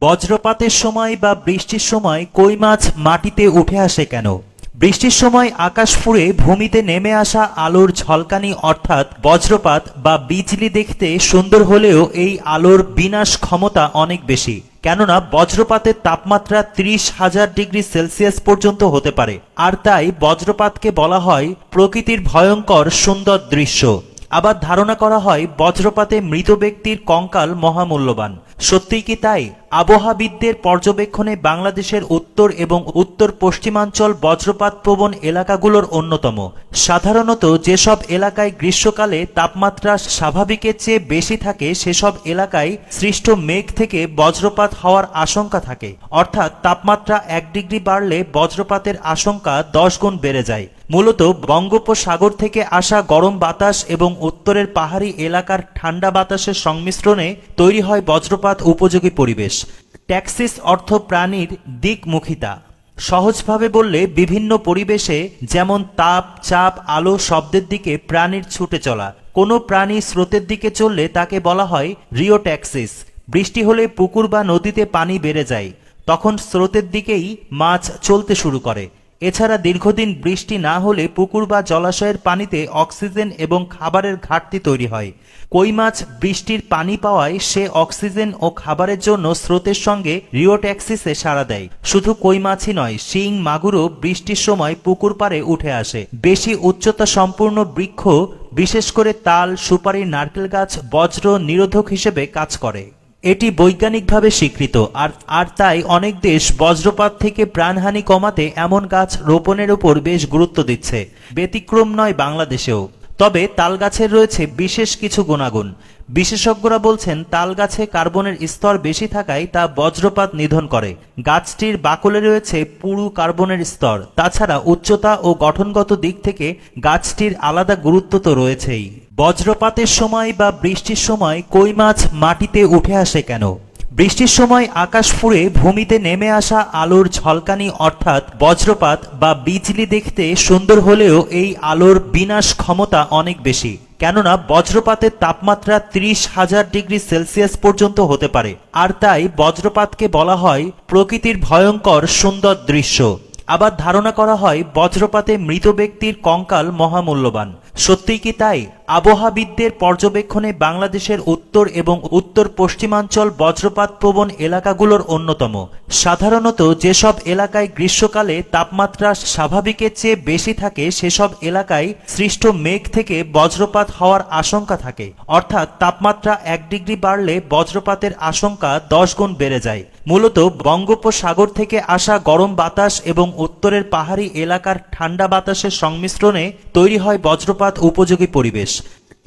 বজ্রপাতের সময় বা বৃষ্টির সময় কই মাছ মাটিতে উঠে আসে কেন? বৃষ্টির সময় আকাশ ফুঁড়ে ভূমিতে নেমে আসা আলোর ঝলকানি অর্থাৎ বজ্রপাত বা বিজলি দেখতে সুন্দর হলেও এই আলোর বিনাশ ক্ষমতা অনেক বেশি। কেননা বজ্রপাতের তাপমাত্রা ত্রিশ হাজার ডিগ্রি সেলসিয়াস পর্যন্ত হতে পারে। আর তাই বজ্রপাতকে বলা হয় প্রকৃতির ভয়ঙ্কর সুন্দর দৃশ্য। আবার ধারণা করা হয় বজ্রপাতে মৃত ব্যক্তির কঙ্কাল মহামূল্যবান। সত্যিই কি তাই? আবহাবিদদের পর্যবেক্ষণে বাংলাদেশের উত্তর এবং উত্তর পশ্চিমাঞ্চল বজ্রপাত প্রবণ এলাকাগুলোর অন্যতম। সাধারণত যেসব এলাকায় গ্রীষ্মকালে তাপমাত্রা স্বাভাবিকের চেয়ে বেশি থাকে, সেসব এলাকায় সৃষ্ট মেঘ থেকে বজ্রপাত হওয়ার আশঙ্কা থাকে। অর্থাৎ তাপমাত্রা এক ডিগ্রি বাড়লে বজ্রপাতের আশঙ্কা দশ গুণ বেড়ে যায়। মূলত বঙ্গোপসাগর থেকে আসা গরম বাতাস এবং উত্তরের পাহাড়ি এলাকার ঠান্ডা বাতাসের সংমিশ্রণে তৈরি হয় বজ্রপাত উপযোগী পরিবেশ। ট্যাক্সিস অর্থ প্রাণীর দিকমুখিতা। সহজভাবে বললে বিভিন্ন পরিবেশে যেমন তাপ, চাপ, আলো শব্দের দিকে প্রাণীর ছুটে চলা। কোনো প্রাণী স্রোতের দিকে চললে তাকে বলা হয় রিওট্যাক্সিস। বৃষ্টি হলে পুকুর বা নদীতে পানি বেড়ে যায়। তখন স্রোতের দিকেই মাছ চলতে শুরু করে। এছাড়া দীর্ঘদিন বৃষ্টি না হলে পুকুর বা জলাশয়ের পানিতে অক্সিজেন এবং খাবারের ঘাটতি তৈরি হয়। কই মাছ বৃষ্টির পানি পাওয়ায় সে অক্সিজেন ও খাবারের জন্য স্রোতের সঙ্গে রিওট্যাক্সিসে সাড়া দেয়। শুধু কই মাছই নয়, শিং, মাগুরও বৃষ্টির সময় পুকুর পাড়ে উঠে আসে। বেশি উচ্চতা সম্পূর্ণ বৃক্ষ, বিশেষ করে তাল, সুপারি, নারকেল গাছ বজ্র নিরোধক হিসেবে কাজ করে। এটি বৈজ্ঞানিকভাবে স্বীকৃত, আর আর তাই অনেক দেশ বজ্রপাত থেকে প্রাণহানি কমাতে এমন গাছ রোপণের উপর বেশ গুরুত্ব দিচ্ছে, ব্যতিক্রম নয় বাংলাদেশেও। তবে তাল গাছের রয়েছে বিশেষ কিছু গুণাগুণ। বিশেষজ্ঞরা বলছেন তাল গাছে কার্বনের স্তর বেশি থাকায় তা বজ্রপাত নিধন করে। গাছটির বাকলে রয়েছে পুরু কার্বনের স্তর। তাছাড়া উচ্চতা ও গঠনগত দিক থেকে গাছটির আলাদা গুরুত্ব তো রয়েছেই। বজ্রপাতের সময় বা বৃষ্টির সময় কই মাছ মাটিতে উঠে আসে কেন? বৃষ্টির সময় আকাশ ফুঁড়ে ভূমিতে নেমে আসা আলোর ঝলকানি অর্থাৎ বজ্রপাত বা বিজলি দেখতে সুন্দর হলেও এই আলোর বিনাশ ক্ষমতা অনেক বেশি। কেননা বজ্রপাতের তাপমাত্রা ত্রিশ হাজার ডিগ্রি সেলসিয়াস পর্যন্ত হতে পারে। আর তাই বজ্রপাতকে বলা হয় প্রকৃতির ভয়ঙ্কর সুন্দর দৃশ্য। আবার ধারণা করা হয় বজ্রপাতে মৃত ব্যক্তির কঙ্কাল মহামূল্যবান। সত্যিই কি তাই? আবহাবিদদের পর্যবেক্ষণে বাংলাদেশের উত্তর এবং উত্তর পশ্চিমাঞ্চল বজ্রপাত প্রবণ এলাকাগুলোর অন্যতম। সাধারণত যেসব এলাকায় গ্রীষ্মকালে তাপমাত্রা স্বাভাবিকের চেয়ে বেশি থাকে, সেসব এলাকায় সৃষ্ট মেঘ থেকে বজ্রপাত হওয়ার আশঙ্কা থাকে। অর্থাৎ তাপমাত্রা এক ডিগ্রি বাড়লে বজ্রপাতের আশঙ্কা দশ গুণ বেড়ে যায়। মূলত বঙ্গোপসাগর থেকে আসা গরম বাতাস এবং উত্তরের পাহাড়ি এলাকার ঠান্ডা বাতাসের সংমিশ্রণে তৈরি হয় বজ্রপাত উপযোগী পরিবেশ।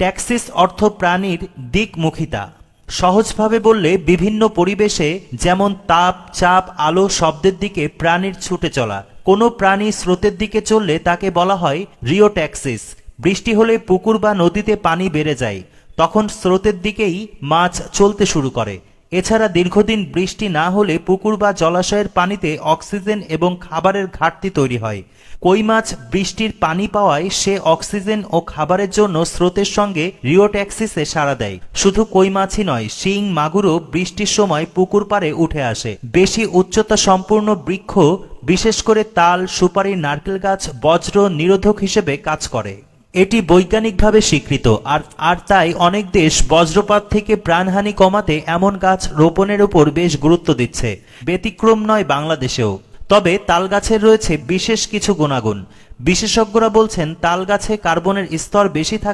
ট্যাক্সিস অর্থ প্রাণীর দিকমুখিতা। সহজভাবে বললে বিভিন্ন পরিবেশে যেমন তাপ, চাপ, আলো শব্দের দিকে প্রাণীর ছুটে চলা। কোনো প্রাণী স্রোতের দিকে চললে তাকে বলা হয় রিওট্যাক্সিস। বৃষ্টি হলে পুকুর বা নদীতে পানি বেড়ে যায়। তখন স্রোতের দিকেই মাছ চলতে শুরু করে। এছাড়া দীর্ঘদিন বৃষ্টি না হলে পুকুর বা জলাশয়ের পানিতে অক্সিজেন এবং খাবারের ঘাটতি তৈরি হয়। কই মাছ বৃষ্টির পানি পাওয়ায় সে অক্সিজেন ও খাবারের জন্য স্রোতের সঙ্গে রিওট্যাক্সিসে সাড়া দেয়। শুধু কই মাছই নয়, শিং, মাগুরও বৃষ্টির সময় পুকুর পাড়ে উঠে আসে। বেশি উচ্চতা সম্পূর্ণ বৃক্ষ, বিশেষ করে তাল, সুপারি, নারকেল গাছ, বজ্র নিরোধক হিসেবে কাজ করে। এটি বৈজ্ঞানিকভাবে স্বীকৃত, আর আর তাই অনেক দেশ বজ্রপাত থেকে প্রাণহানি কমাতে এমন গাছ রোপণের উপর বেশ গুরুত্ব দিচ্ছে। ব্যতিক্রম নয় বাংলাদেশেও। তবে তাল গাছের রয়েছে বিশেষ কিছু গুণাগুণ। বিশেষজ্ঞরা বলছেন তাল গাছে কার্বনের স্তর বেশি থাকে